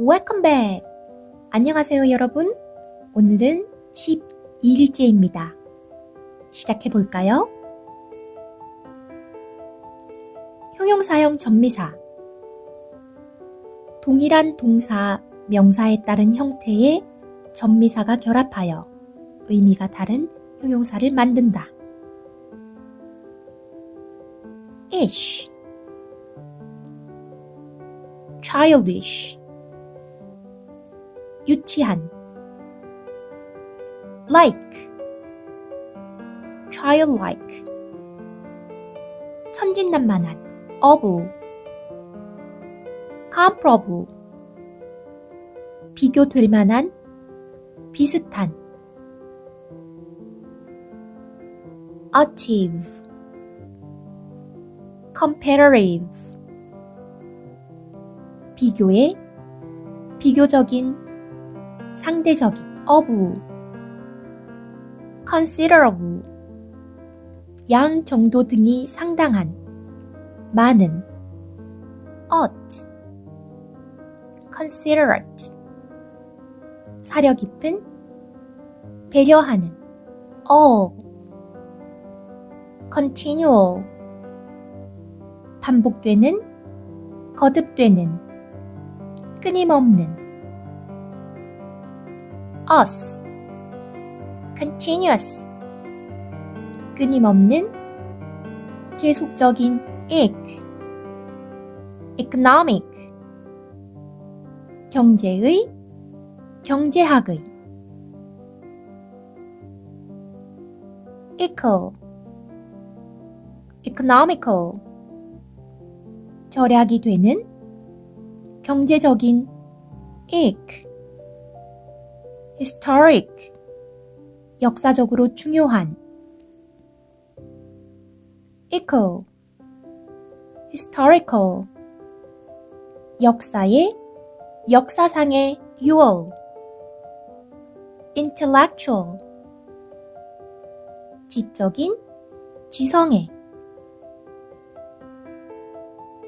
Welcome back! 안녕하세요, 여러분. 오늘은 12일째입니다. 시작해 볼까요? 형용사형 전미사. 동일한 동사, 명사에 따른 형태의 전미사가 결합하여 의미가 다른 형용사를 만든다. ish, childish, 유치한, like, childlike, 천진난만한, of, comparable, 비교될 만한, 비슷한, achieve, comparative, 비교의, 비교적인, 상대적인, of, considerable, 양 정도 등이 상당한, 많은, ought, considerate, 사려 깊은, 배려하는, all, continual, 반복되는, 거듭되는, 끊임없는, us, continuous, 끊임없는, 계속적인, ec, economic, 경제의, 경제학의, eco, economical, 절약이 되는, 경제적인, ec, historic, 역사적으로 중요한, eco, historical, 역사의, 역사상의 유어, intellectual, 지적인, 지성의,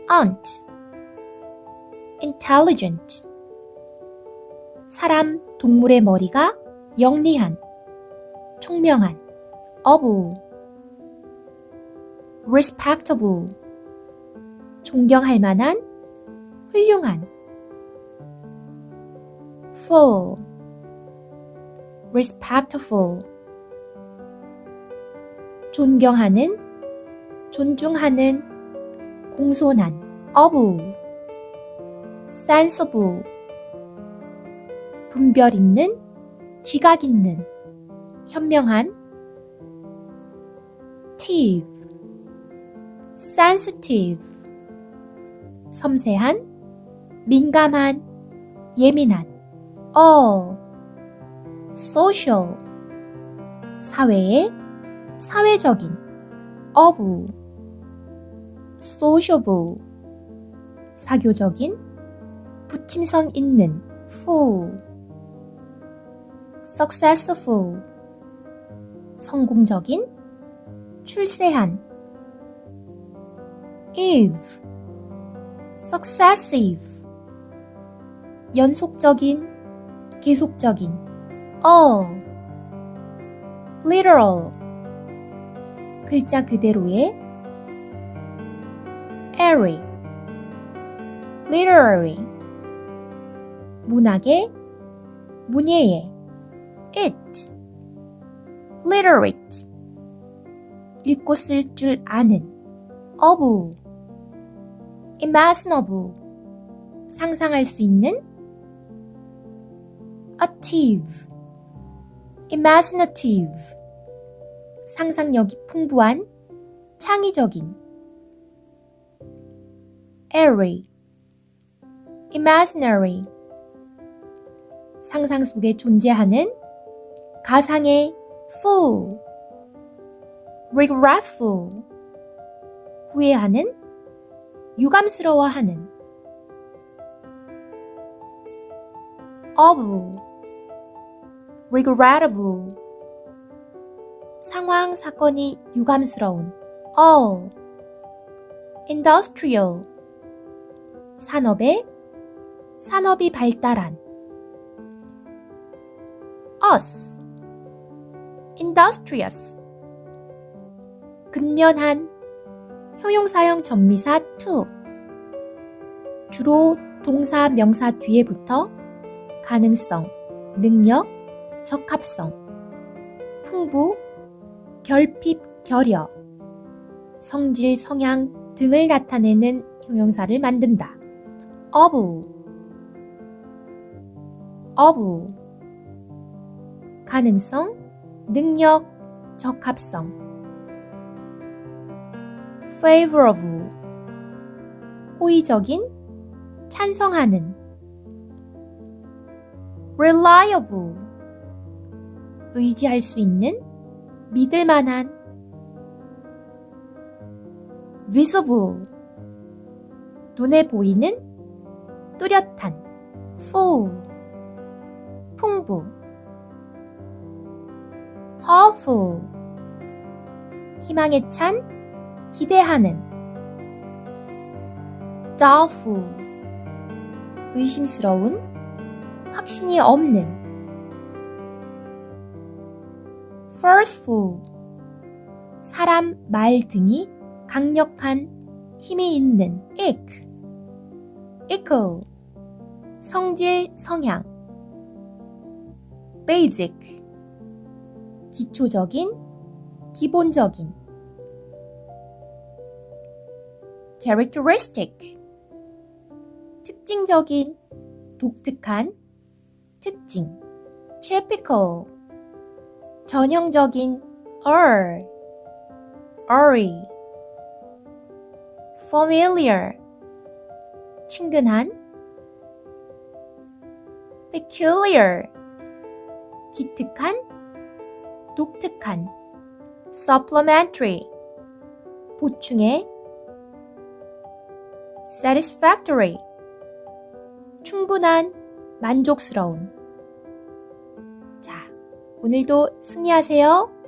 aunt, intelligent, 사람, 동물의 머리가 영리한, 총명한, of, respectable, 존경할 만한, 훌륭한, full, respectful, 존경하는, 존중하는, 공손한, of, sensible, 분별 있는, 지각 있는, 현명한, tive, sensitive, 섬세한, 민감한, 예민한, all, social, 사회의, 사회적인, of, sociable, 사교적인, 부침성 있는, full, successful, 성공적인, 출세한, eve, successive, 연속적인, 계속적인, all, literal, 글자 그대로의, airy, literary, 문학의, 문예의, it, literate, 읽고 쓸 줄 아는, of, imaginable, 상상할 수 있는, achieve, imaginative, 상상력이 풍부한, 창의적인, airy, imaginary, 상상 속에 존재하는, 가상의, full, regretful, 후회하는, 유감스러워하는, of, regrettable, 상황, 사건이 유감스러운, all, industrial, 산업의, 산업이 발달한 us industrious. 근면한. 형용사형 전미사 to 주로 동사 명사 뒤에 붙어 가능성, 능력, 적합성, 풍부, 결핍, 결여, 성질, 성향 등을 나타내는 형용사를 만든다. of, of, 가능성, 능력, 적합성, favorable, 호의적인, 찬성하는, reliable, 의지할 수 있는, 믿을 만한, visible, 눈에 보이는, 뚜렷한, full, 풍부, hopeful, 희망에 찬, 기대하는, doubtful, 의심스러운, 확신이 없는, forceful, 사람, 말 등이 강력한, 힘이 있는, ick, equal, 성질, 성향, basic, 기초적인, 기본적인, characteristic, 특징적인, 독특한, 특징, typical, 전형적인, er, early, familiar, 친근한, peculiar, 기특한, 독특한, supplementary, 보충해, satisfactory, 충분한, 만족스러운. 자, 오늘도 승리하세요.